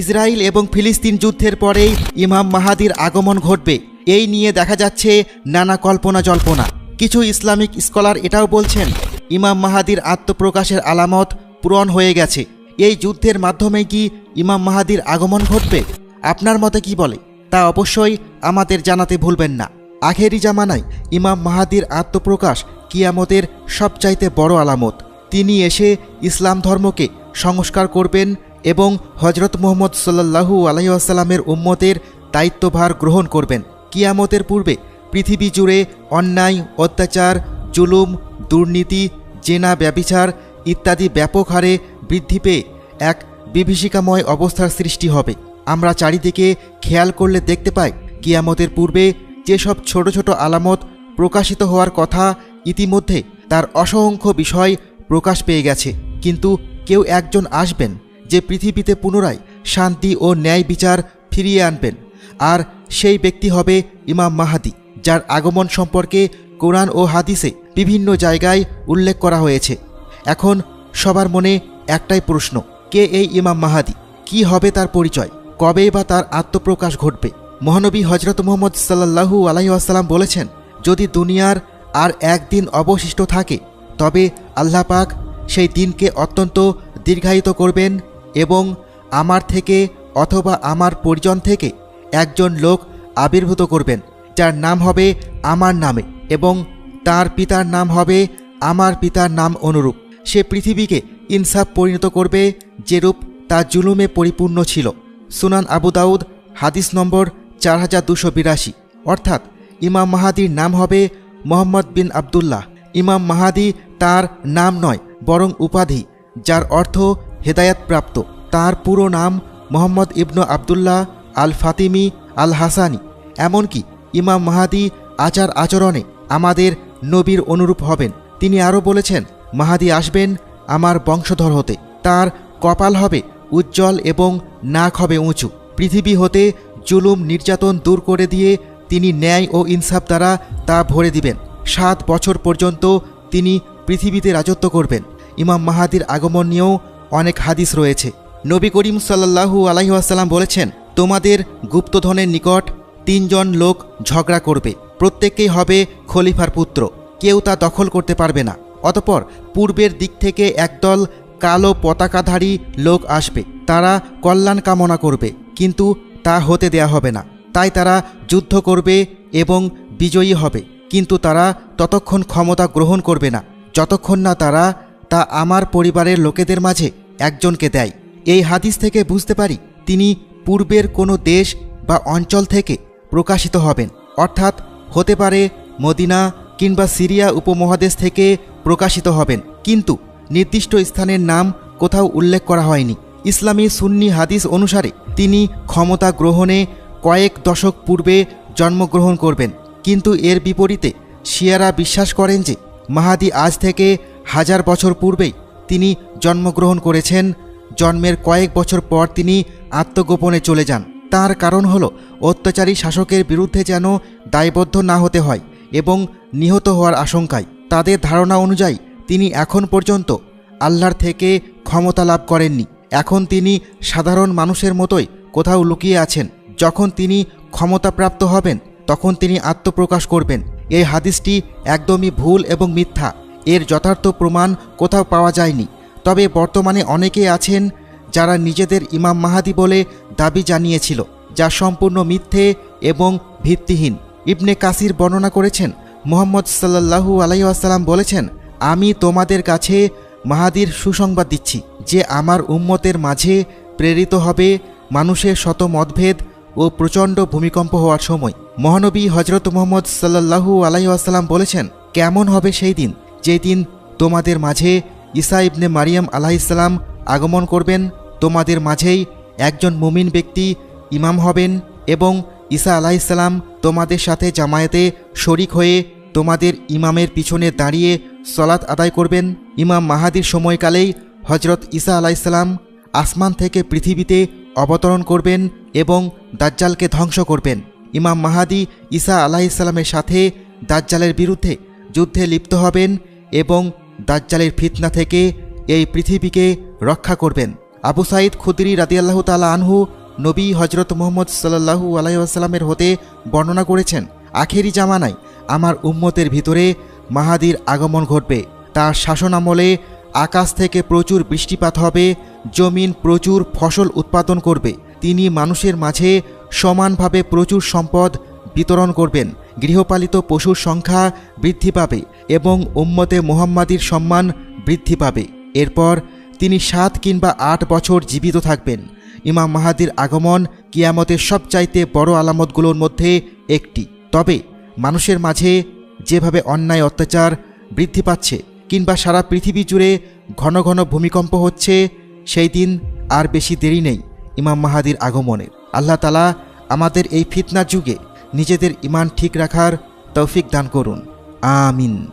Israel এবং ফিলিস্তিন যুদ্ধের পরেই ইমাম মাহাদির আগমন ঘটবে। এই নিয়ে দেখা যাচ্ছে নানা কল্পনা জল্পনা। কিছু ইসলামিক স্কলার এটাও বলছেন, ইমাম মাহাদির আত্মপ্রকাশের আলামত পূরণ হয়ে গেছে। এই যুদ্ধের মাধ্যমে কি ইমাম মাহাদির আগমন ঘটবে? আপনার মতে কি বলে? তা অবশ্যই আমাদের জানাতে ভুলবেন না। আখেরি জামানায় ইমাম মাহাদির আত্মপ্রকাশ কিয়ামতের সবচাইতে বড় আলামত। তিনি এসে ইসলাম ধর্মকে সংস্কার করবেন এবং হজরত মোহাম্মদ সাল্লাহু আলহিউসাল্লামের উম্মতের দায়িত্বভার গ্রহণ করবেন। কিয়ামতের পূর্বে পৃথিবী জুড়ে অন্যায়, অত্যাচার, জুলুম, দুর্নীতি, জেনা, ব্যবিচার ইত্যাদি ব্যাপক হারে বৃদ্ধি পেয়ে এক বিভীষিকাময় অবস্থার সৃষ্টি হবে। আমরা চারিদিকে খেয়াল করলে দেখতে পাই, কিয়ামতের পূর্বে যেসব ছোট ছোট আলামত প্রকাশিত হওয়ার কথা ইতিমধ্যে তার অসংখ্য বিষয় প্রকাশ পেয়ে গেছে। কিন্তু কেউ একজন আসবেন যে পৃথিবীতে পুনরায় শান্তি ও ন্যায় বিচার ফিরিয়ে আনবেন, আর সেই ব্যক্তি হবে ইমাম মাহাদি, যার আগমন সম্পর্কে কোরআন ও হাদিসে বিভিন্ন জায়গায় উল্লেখ করা হয়েছে। এখন সবার মনে একটাই প্রশ্ন, কে এই ইমাম মাহাদি? কি হবে তার পরিচয়? কবে বা তার আত্মপ্রকাশ ঘটবে? মহানবী হজরত মোহাম্মদ সাল্লাহু আলাইসাল্লাম বলেছেন, যদি দুনিয়ার আর একদিন অবশিষ্ট থাকে, তবে আল্লাহ পাক সেই দিনকে অত্যন্ত দীর্ঘায়িত করবেন এবং আমার থেকে অথবা আমার পরিজন থেকে একজন লোক আবির্ভূত করবেন, যার নাম হবে আমার নামে এবং তার পিতার নাম হবে আমার পিতার নাম অনুরূপ। সে পৃথিবীকে ইনসাফ পরিণত করবে যেরূপ তা জুলুমে পরিপূর্ণ ছিল। সুনান আবু দাউদ, হাদিস নম্বর চার হাজার দুশো বিরাশি। অর্থাৎ ইমাম মাহাদির নাম হবে মোহাম্মদ বিন আবদুল্লাহ। ইমাম মাহাদি তার নাম নয়, বরং উপাধি, যার অর্থ হেদায়াতপ্রাপ্ত। তার পুরো নাম মোহাম্মদ ইবনু আবদুল্লাহ আল ফাতিমি আল হাসানি এমনকি ইমাম মাহাদি আচার আচরণে আমাদের নবীর অনুরূপ হবেন। তিনি আরও বলেছেন, মাহাদি আসবেন আমার বংশধর হতে। তার কপাল হবে উজ্জ্বল এবং নাক হবে উঁচু। পৃথিবী হতে জুলুম নির্যাতন দূর করে দিয়ে তিনি ন্যায় ও ইনসাফ দ্বারা তা ভরে দিবেন। সাত বছর পর্যন্ত তিনি পৃথিবীতে রাজত্ব করবেন। ইমাম মাহাদির আগমন নিয়েও অনেক হাদিস রয়েছে। নবী করিম সাল্লাহু আলাইসাল্লাম বলেছেন, তোমাদের গুপ্তধনের নিকট তিনজন লোক ঝগড়া করবে। প্রত্যেককেই হবে খলিফার পুত্র। কেউ তা দখল করতে পারবে না। অতপর পূর্বের দিক থেকে একদল কালো পতাকাধারী লোক আসবে। তারা কল্যাণ কামনা করবে, কিন্তু তা হতে দেয়া হবে না। তাই তারা যুদ্ধ করবে এবং বিজয়ী হবে। কিন্তু তারা ততক্ষণ ক্ষমতা গ্রহণ করবে না। যতক্ষণ না তারা তা আমার পরিবারের লোকেদের মাঝে একজনকে দেয়। এই হাদিস থেকে বুঝতে পারি তিনি পূর্বের কোনো দেশ বা অঞ্চল থেকে প্রকাশিত হবেন। অর্থাৎ হতে পারে মদিনা কিংবা সিরিয়া উপমহাদেশ থেকে প্রকাশিত হবেন। কিন্তু নির্দিষ্ট স্থানের নাম কোথাও উল্লেখ করা হয়নি। ইসলামী সুন্নি হাদিস অনুসারে তিনি ক্ষমতা গ্রহণে কয়েক দশক পূর্বে জন্মগ্রহণ করবেন। কিন্তু এর বিপরীতে শিয়ারা বিশ্বাস করেন যে মাহাদি আজ থেকে হাজার বছর পূর্বেই তিনি জন্মগ্রহণ করেছেন, জন্মের কয়েক বছর পর তিনি আত্মগোপনে চলে যান। তার কারণ হল, অত্যাচারী শাসকের বিরুদ্ধে যেন দায়বদ্ধ না হতে হয় এবং নিহত হওয়ার আশঙ্কায়। তাদের ধারণা অনুযায়ী, তিনি এখন পর্যন্ত আল্লাহর থেকে ক্ষমতা লাভ করেননি। এখন তিনি সাধারণ মানুষের মতোই কোথাও লুকিয়ে আছেন। যখন তিনি ক্ষমতাপ্রাপ্ত হবেন, তখন তিনি আত্মপ্রকাশ করবেন। এই হাদিসটি একদমই ভুল এবং মিথ্যা। এর যথার্থ প্রমাণ কোথাও পাওয়া যায়নি। তবে বর্তমানে অনেকেই আছেন যারা নিজেদের ইমাম মাহাদি বলে দাবি জানিয়েছিল, যা সম্পূর্ণ মিথ্যে এবং ভিত্তিহীন। ইবনে কাসির বর্ণনা করেছেন, মোহাম্মদ সাল্লাহু আলাইসাল্লাম বলেছেন, আমি তোমাদের কাছে মাহাদির সুসংবাদ দিচ্ছি, যে আমার উম্মতের মাঝে প্রেরিত হবে মানুষের শত মতভেদ ও প্রচণ্ড ভূমিকম্প হওয়ার সময়। মহানবী হজরত মোহাম্মদ সাল্লাহু আলাইসাল্লাম বলেছেন, কেমন হবে সেই দিন? যেই দিন তোমাদের মাঝে ঈসা ইবনে মারিয়াম আলাহিসাল্লাম আগমন করবেন, তোমাদের মাঝেই একজন মুমিন ব্যক্তি ইমাম হবেন এবং ঈসা আলাহিসাল্লাম তোমাদের সাথে জামায়াতে শরিক হয়ে তোমাদের ইমামের পিছনে দাঁড়িয়ে সলাৎ আদায় করবেন। ইমাম মাহাদির সময়কালেই হজরত ঈসা আলাইসাল্লাম আসমান থেকে পৃথিবীতে অবতরণ করবেন এবং দাজ্জালকে ধ্বংস করবেন। ইমাম মাহাদি ঈসা আলাহিসাল্লামের সাথে দাজ্জালের বিরুদ্ধে যুদ্ধে লিপ্ত হবেন এবং দাজ্জালের ফিতনা থেকে এই পৃথিবীকে রক্ষা করবেন। আবু সাইদ খুদরি রাদিয়াল্লাহু তালা আনহু নবী হজরত মোহাম্মদ সাল্লাহু আলাইসাল্লামের হতে বর্ণনা করেছেন, আখেরি জামানায় আমার উম্মতের ভিতরে মাহাদির আগমন ঘটবে। তার শাসন আমলে আকাশ থেকে প্রচুর বৃষ্টিপাত হবে, জমিন প্রচুর ফসল উৎপাদন করবে। তিনি মানুষের মাঝে সমানভাবে প্রচুর সম্পদ বিতরণ করবেন। গৃহপালিত পশুর সংখ্যা বৃদ্ধি পাবে এবং উম্মতে মোহাম্মাদির সম্মান বৃদ্ধি পাবে। এরপর তিনি সাত কিংবা আট বছর জীবিত থাকবেন। ইমাম মাহাদির আগমন কিয়ামতের সবচাইতে বড় আলামতগুলোর মধ্যে একটি। তবে মানুষের মাঝে যেভাবে অন্যায় অত্যাচার বৃদ্ধি পাচ্ছে কিংবা সারা পৃথিবী জুড়ে ঘন ঘন ভূমিকম্প হচ্ছে, সেই দিন আর বেশি দেরি নেই ইমাম মাহাদির আগমনের। আল্লাহ তালা আমাদের এই ফিতনা যুগে নিজেদের ইমান ঠিক রাখার তৌফিক দান করুন। আমিন।